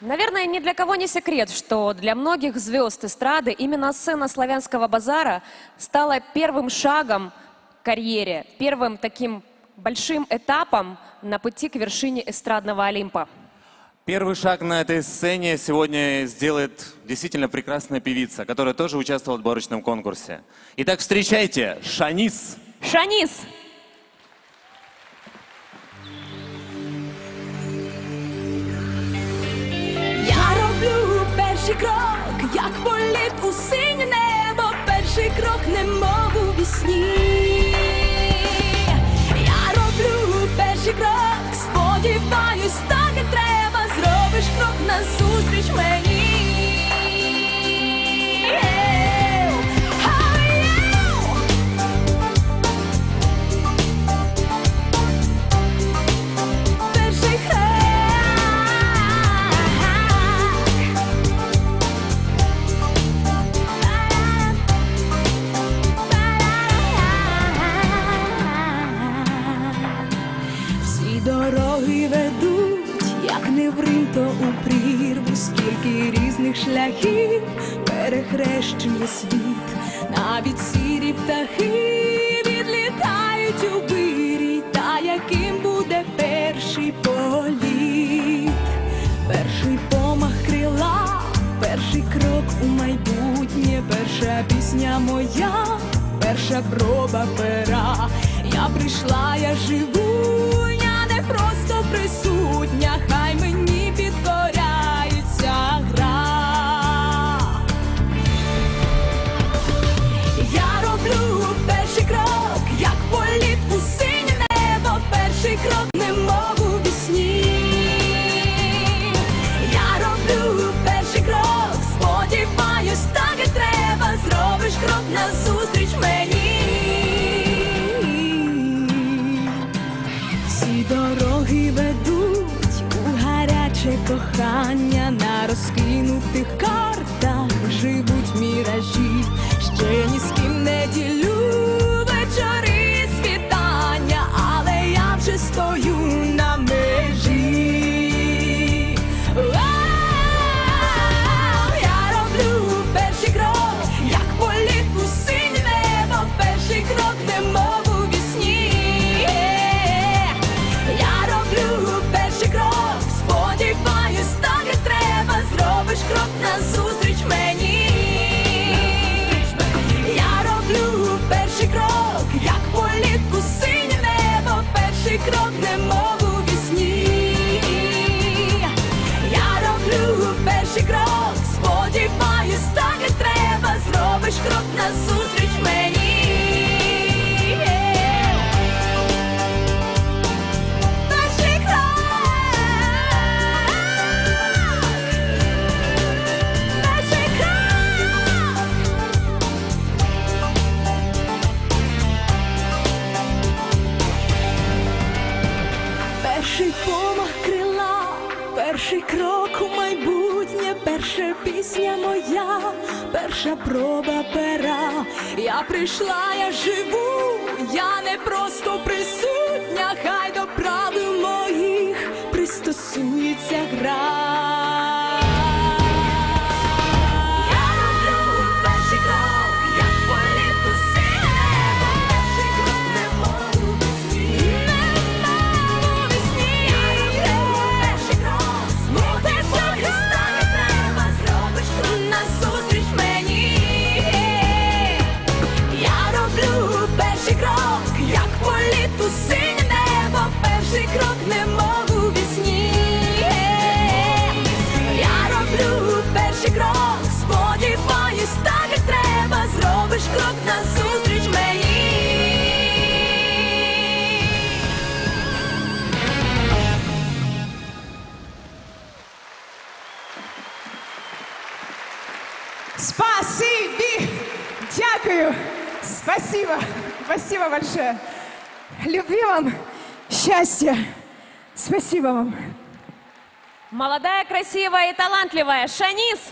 Наверное, ни для кого не секрет, что для многих звезд эстрады именно сцена славянского базара стала первым шагом к карьере, первым таким большим этапом на пути к вершине эстрадного Олимпа. Первый шаг на этой сцене сегодня сделает действительно прекрасная певица, которая тоже участвовала в отборочном конкурсе. Итак, встречайте, Шанис. Шанис! Перший крок, як політ у синє небо, перший крок, немов у вісні. Дороги ведуть, як не в Рим, то у прірву, скільки різних шляхів перехрещує світ, навіть сірі птахи відлітають у вирій, та яким буде перший політ, перший помах крила, перший крок у майбутнє, перша пісня моя, перша проба пера. Я прийшла, я живу, просто присутня, хай мені підкоряється гра. Я роблю перший крок, як політ у небо, перший крок, немов у вісні. Я роблю перший крок, сподіваюсь, так і треба, зробиш крок назустріч мені. Кохання на розкинутих картах живуть міражі, ще ні з ким не ділю вечори світання, але я вже стою на межі. Я роблю перший крок, як політ у синє небо, перший крок, немов у вісні. Я роблю Я перший крок, сподіваюсь, так і треба, зробиш крок назустріч мені. Перший крок, перший крок. Перший помах крила, перший крок у пісня моя, перша проба пера. Я прийшла, я живу, я не просто присутня, хай до правил моїх пристосується гра. Спасибо! Дякую! Спасибо! Спасибо большое! Любви вам, счастья! Спасибо вам! Молодая, красивая и талантливая Шанис